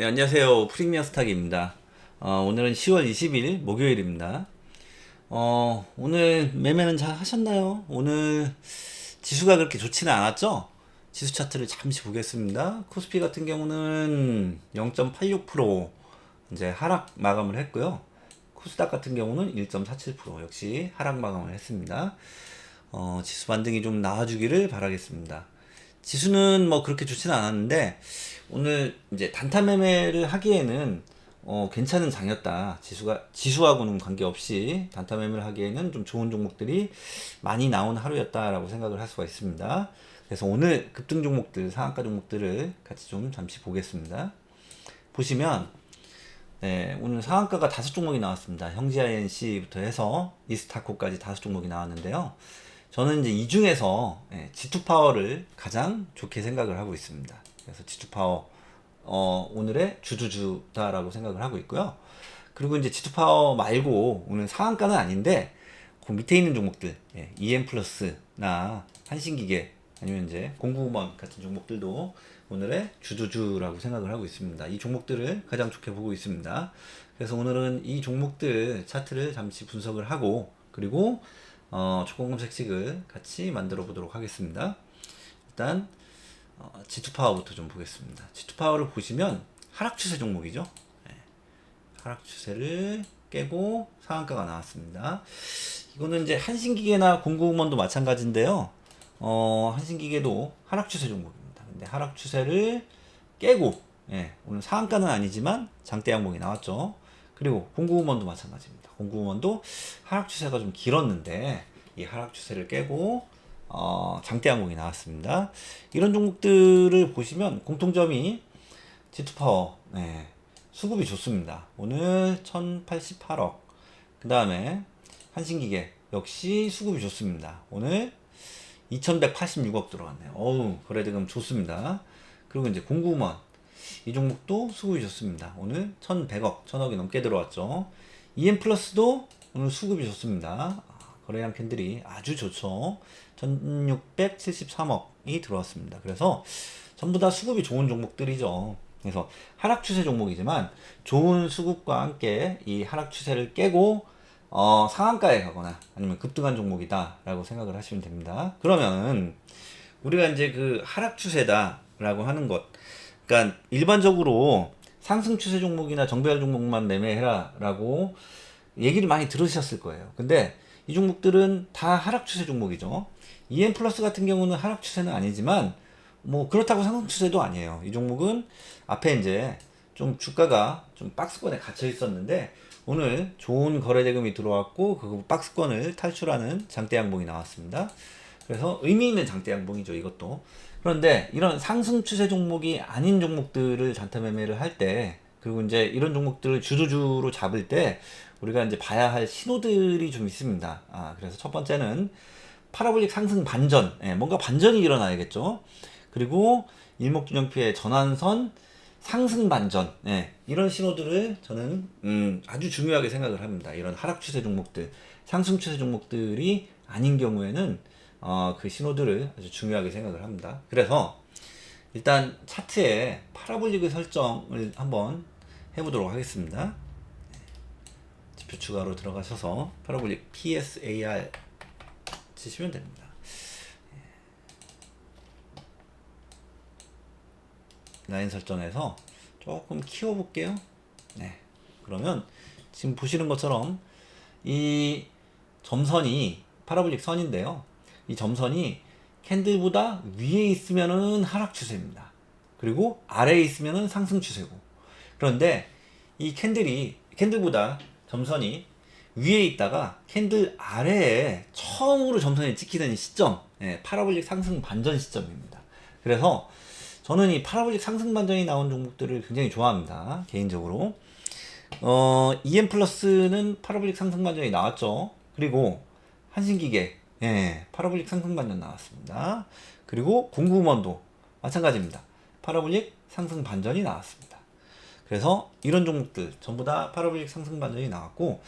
네, 안녕하세요. 프리미어 스탁입니다. 어, 오늘은 10월 20일 목요일입니다. 어, 오늘 매매는 잘 하셨나요? 오늘 지수가 그렇게 좋지는 않았죠? 지수 차트를 잠시 보겠습니다. 코스피 같은 경우는 0.86% 이제 하락 마감을 했고요. 코스닥 같은 경우는 1.47% 역시 하락 마감을 했습니다. 어, 지수 반등이 좀 나와주기를 바라겠습니다. 지수는 뭐 그렇게 좋지는 않았는데 오늘 이제 단타 매매를 하기에는 어, 괜찮은 장이었다. 지수가 지수하고는 관계없이 단타 매매를 하기에는 좀 좋은 종목들이 많이 나온 하루였다라고 생각을 할 수가 있습니다. 그래서 오늘 급등 종목들, 상한가 종목들을 같이 좀 잠시 보겠습니다. 보시면 네, 오늘 상한가가 다섯 종목이 나왔습니다. 형지 INC부터 해서 이스타코까지 다섯 종목이 나왔는데요. 저는 이제 이 중에서 예, G2 파워를 가장 좋게 생각을 하고 있습니다. 그래서 G2 파워 어, 오늘의 주주주다라고 생각을 하고 있고요. 그리고 이제 G2 파워 말고 오늘 상한가는 아닌데 그 밑에 있는 종목들 예, EM 플러스나 한신기계 아니면 이제 공구먼 같은 종목들도 오늘의 주주주라고 생각을 하고 있습니다. 이 종목들을 가장 좋게 보고 있습니다. 그래서 오늘은 이 종목들 차트를 잠시 분석을 하고 그리고 어, 초공검색식을 같이 만들어 보도록 하겠습니다. 일단 어, G2 파워부터 좀 보겠습니다. G2 파워를 보시면 하락 추세 종목이죠. 네. 하락 추세를 깨고 상한가가 나왔습니다. 이거는 이제 한신기계나 공구먼도 마찬가지인데요. 어, 한신기계도 하락 추세 종목입니다. 근데 하락 추세를 깨고 예, 오늘 상한가는 아니지만 장대 양봉이 나왔죠. 그리고 공구먼도 마찬가지입니다. 공구먼도 하락 추세가 좀 길었는데 이 하락 추세를 깨고 어, 장대 항공이 나왔습니다. 이런 종목들을 보시면 공통점이 G2파워 네, 수급이 좋습니다. 오늘 1088억 그 다음에 한신기계 역시 수급이 좋습니다. 오늘 2186억 들어갔네요. 어우 거래대금 좋습니다. 그리고 이제 공구먼 이 종목도 수급이 좋습니다. 오늘 1100억, 1000억이 넘게 들어왔죠. EM 플러스도 오늘 수급이 좋습니다. 거래량 캔들이 아주 좋죠. 1673억이 들어왔습니다. 그래서 전부 다 수급이 좋은 종목들이죠. 그래서 하락 추세 종목이지만 좋은 수급과 함께 이 하락 추세를 깨고 어, 상한가에 가거나 아니면 급등한 종목이다라고 생각을 하시면 됩니다. 그러면 우리가 이제 그 하락 추세다라고 하는 것, 그러니까 일반적으로 상승 추세 종목이나 정배열 종목만 매매해라라고 얘기를 많이 들으셨을 거예요. 근데 이 종목들은 다 하락 추세 종목이죠. EM 플러스 같은 경우는 하락 추세는 아니지만 뭐 그렇다고 상승 추세도 아니에요. 이 종목은 앞에 이제 좀 주가가 좀 박스권에 갇혀 있었는데 오늘 좋은 거래 대금이 들어왔고 그 박스권을 탈출하는 장대 양봉이 나왔습니다. 그래서 의미 있는 장대 양봉이죠, 이것도. 그런데 이런 상승 추세 종목이 아닌 종목들을 잔타 매매를 할 때 그리고 이제 이런 종목들을 주주주로 잡을 때 우리가 이제 봐야 할 신호들이 좀 있습니다. 아, 그래서 첫 번째는 파라볼릭 상승 반전, 예, 뭔가 반전이 일어나야겠죠. 그리고 일목균형표의 전환선 상승 반전, 예, 이런 신호들을 저는 음, 아주 중요하게 생각을 합니다. 이런 하락 추세 종목들, 상승 추세 종목들이 아닌 경우에는 어, 그 신호들을 아주 중요하게 생각을 합니다. 그래서 일단 차트에 파라볼릭의 설정을 한번 해보도록 하겠습니다. 지표 추가로 들어가셔서 파라볼릭 PSAR 치시면 됩니다. 예. 라인 설정에서 조금 키워볼게요. 네. 그러면 지금 보시는 것처럼 이 점선이 파라볼릭 선인데요. 이 점선이 캔들보다 위에 있으면은 하락 추세입니다. 그리고 아래에 있으면은 상승 추세고. 그런데 이 캔들이 캔들보다 점선이 위에 있다가 캔들 아래에 처음으로 점선이 찍히는 시점, 예, 파라볼릭 상승 반전 시점입니다. 그래서 저는 이 파라볼릭 상승 반전이 나온 종목들을 굉장히 좋아합니다. 개인적으로. 어, EM 플러스는 파라볼릭 상승 반전이 나왔죠. 그리고 한신기계, 예, 파라볼릭 상승 반전 나왔습니다. 그리고 공구먼도 마찬가지입니다. 파라볼릭 상승 반전이 나왔습니다. 그래서 이런 종목들 전부 다 파라볼릭 상승 반전이 나왔고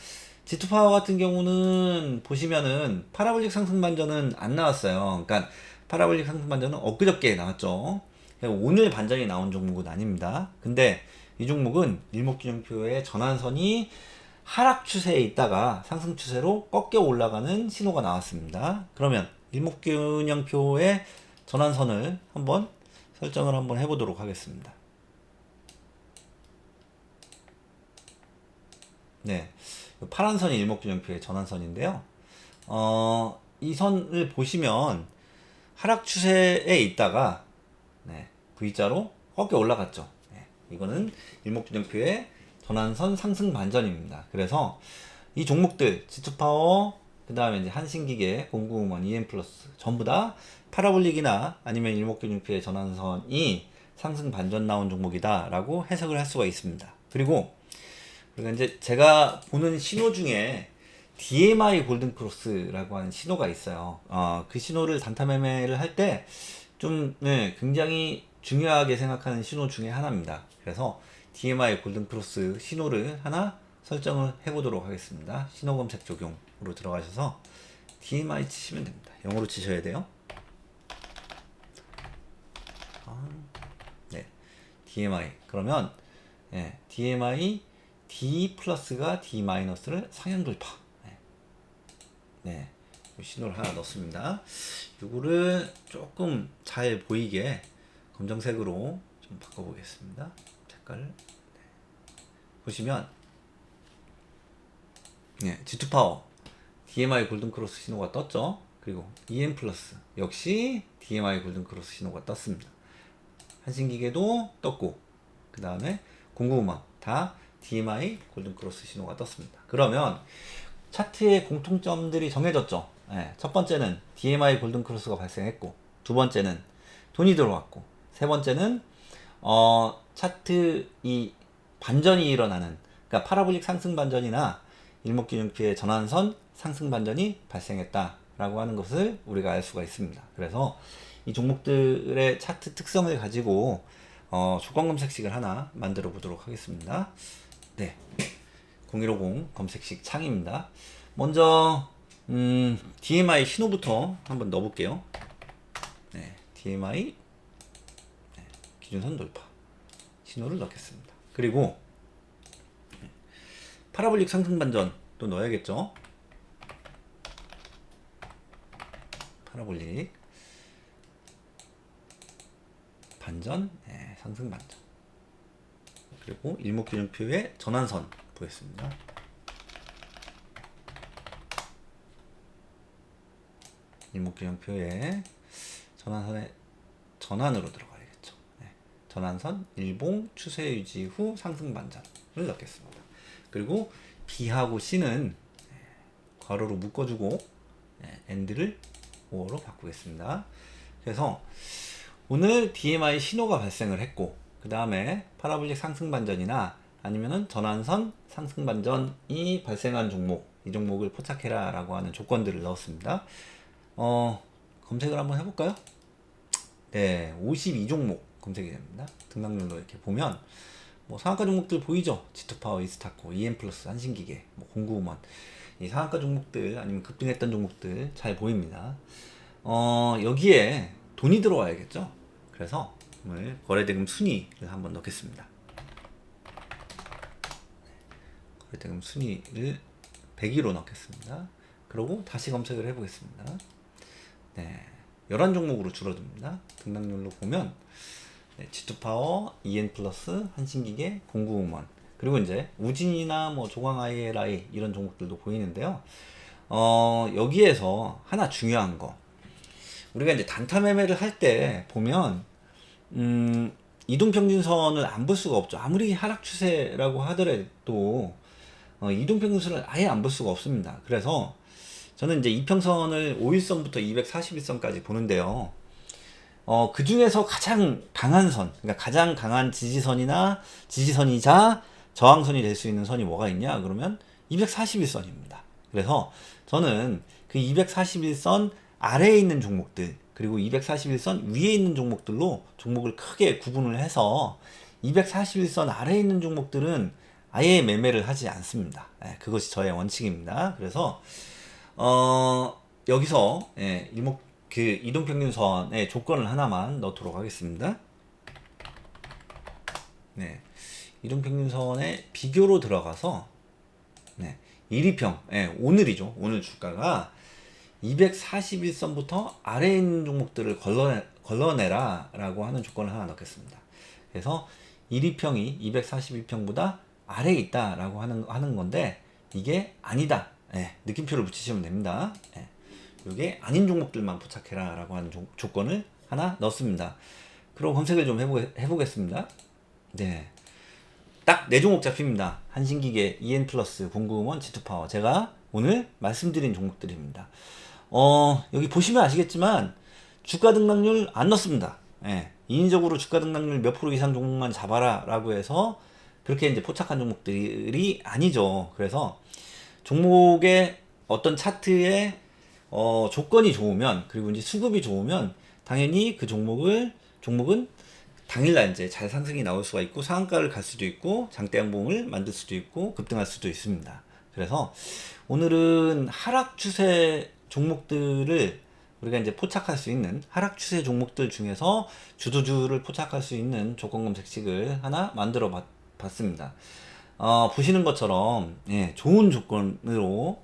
G2 파워 같은 경우는 보시면은 파라볼릭 상승 반전은 안 나왔어요. 그러니까 파라볼릭 상승 반전은 엊그저께 나왔죠. 오늘 반전이 나온 종목은 아닙니다. 근데 이이 종목은 일목균형표의 전환선이 하락 추세에 있다가 상승 추세로 꺾여 올라가는 신호가 나왔습니다. 그러면 일목균형표의 전환선을 한번 설정을 한번 해보도록 하겠습니다. 네, 파란 선이 일목균형표의 전환선인데요. 어, 이 선을 보시면 하락 추세에 있다가 네, V자로 꺾여 올라갔죠. 네, 이거는 일목균형표의 전환선 상승 반전입니다. 그래서 이 종목들 지투파워 그 다음에 이제 한신기계, 공구음원, EM 플러스 전부 다 파라볼릭이나 아니면 일목균형표의 전환선이 상승 반전 나온 종목이다라고 해석을 할 수가 있습니다. 그리고 그리고 이제 제가 보는 신호 중에 DMI 골든 크로스라고 하는 신호가 있어요. 어, 그 신호를 단타 매매를 할 때좀 네, 굉장히 중요하게 생각하는 신호 중에 하나입니다. 그래서 DMI 골든 크로스 신호를 하나 설정을 해보도록 하겠습니다. 신호 검색 적용으로 들어가셔서 DMI 치시면 됩니다. 영어로 치셔야 돼요. 아, 네, DMI 그러면 예, DMI D 플러스가 D 마이너스를 상향 돌파. 네. 네. 이 신호를 하나 넣습니다. 이거를 조금 잘 보이게 검정색으로 좀 바꿔보겠습니다. 색깔을. 네. 보시면, 네, G2 파워, DMI 골든 크로스 신호가 떴죠. 그리고 EM 플러스 역시 DMI 골든 크로스 신호가 떴습니다. 한신기계도 떴고, 그 다음에 공구음악 다 DMI 골든 크로스 신호가 떴습니다. 그러면 차트의 공통점들이 정해졌죠. 예, 첫 번째는 DMI 골든 크로스가 발생했고, 두 번째는 돈이 들어왔고, 세 번째는 어, 차트 이 반전이 일어나는 그러니까 파라볼릭 상승 반전이나 일목균형표의 전환선 상승 반전이 발생했다라고 하는 것을 우리가 알 수가 있습니다. 그래서 이 종목들의 차트 특성을 가지고 어, 조건 검색식을 하나 만들어 보도록 하겠습니다. 네. 0150 검색식 창입니다. 먼저 음, DMI 신호부터 한번 넣어볼게요. 네, DMI 네, 기준선 돌파 신호를 넣겠습니다. 그리고 네, 파라볼릭 상승 반전 또 넣어야겠죠. 파라볼릭 반전, 네, 상승 반전. 그리고 일목균형표의 전환선 보겠습니다. 일목균형표의 전환선의 전환으로. 네. 전환선 일봉 추세 유지 후 상승 반전을 넣겠습니다. 그리고 B하고 C는 네, 괄호로 묶어주고 네, 엔드를 5로 바꾸겠습니다. 그래서 오늘 DMI 신호가 발생을 했고 그 다음에 파라볼릭 상승 반전이나 아니면은 전환선 상승 반전이 발생한 종목 이 종목을 포착해라 라고 하는 조건들을 넣었습니다 어 검색을 한번 해볼까요 네 52종목 검색이 됩니다 등락률로 이렇게 보면 뭐 상한가 종목들 보이죠 지투파워 이스타코 EM 플러스 한신기계 뭐 공구음원 이 상한가 종목들 아니면 급등했던 종목들 잘 보입니다 어 여기에 돈이 들어와야겠죠 그래서 오늘 거래대금 순위를 한번 넣겠습니다. 거래대금 순위를 100위로 넣겠습니다. 그리고 다시 검색을 해보겠습니다. 네, 11종목으로 줄어듭니다. 등락률로 보면 네, G2파워, EN 플러스, 한신기계, 공구음원 그리고 이제 우진이나 뭐 조광 ILI 이런 종목들도 보이는데요. 어, 여기에서 하나 중요한 거 우리가 이제 단타 매매를 할 때 보면 음, 이동평균선을 안 볼 수가 없죠. 아무리 하락 추세라고 하더라도 어, 이동평균선을 아예 안 볼 수가 없습니다. 그래서 저는 이제 이평선을 5일선부터 241선까지 보는데요. 어, 그 중에서 가장 강한 선, 그러니까 가장 강한 지지선이나 지지선이자 저항선이 될 수 있는 선이 뭐가 있냐? 그러면 241선입니다. 그래서 저는 그 241선 아래에 있는 종목들, 그리고 241선 위에 있는 종목들로 종목을 크게 구분을 해서 241선 아래에 있는 종목들은 아예 매매를 하지 않습니다. 예, 그것이 저의 원칙입니다. 그래서 어, 여기서 예, 일목 그 이동평균선의 조건을 하나만 넣도록 하겠습니다. 네, 이동평균선의 비교로 들어가서 네, 1위평, 예, 오늘이죠. 오늘 주가가 241선부터 아래에 있는 종목들을 걸러내, 걸러내라 라고 하는 조건을 하나 넣겠습니다. 그래서 1위평이 241평보다 아래에 있다 라고 하는, 하는 건데 이게 아니다. 예, 느낌표를 붙이시면 됩니다. 예, 이게 아닌 종목들만 포착해라 라고 하는 조, 조건을 하나 넣습니다. 그럼 검색을 좀 해보, 해보겠습니다. 네. 딱 네 종목 잡힙니다. 한신기계, EN 플러스, 공구음원, G2파워. 제가 오늘 말씀드린 종목들입니다. 어, 여기 보시면 아시겠지만 주가 등락률 안 넣습니다. 예. 인위적으로 주가 등락률 몇 프로 이상 종목만 잡아라 라고 해서 그렇게 이제 포착한 종목들이 아니죠. 그래서 종목의 어떤 차트의 어, 조건이 좋으면 그리고 이제 수급이 좋으면 당연히 그 종목을 종목은 당일날 이제 잘 상승이 나올 수가 있고 상한가를 갈 수도 있고 장대 양봉을 만들 수도 있고 급등할 수도 있습니다. 그래서 오늘은 하락 추세 종목들을 우리가 이제 포착할 수 있는 하락 추세 종목들 중에서 주도주를 포착할 수 있는 조건 검색식을 하나 만들어 봤, 봤습니다. 어, 보시는 것처럼 예, 좋은 조건으로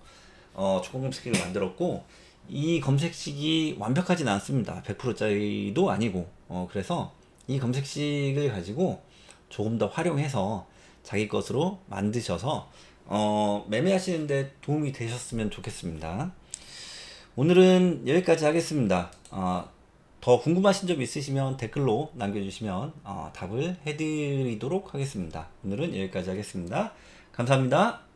어, 조건 검색식을 만들었고 이 검색식이 완벽하진 않습니다. 100%짜리도 아니고 어, 그래서 이 검색식을 가지고 조금 더 활용해서 자기 것으로 만드셔서 어, 매매하시는데 도움이 되셨으면 좋겠습니다. 오늘은 여기까지 하겠습니다. 어, 더 궁금하신 점 있으시면 댓글로 남겨주시면 어, 답을 해드리도록 하겠습니다. 오늘은 여기까지 하겠습니다. 감사합니다.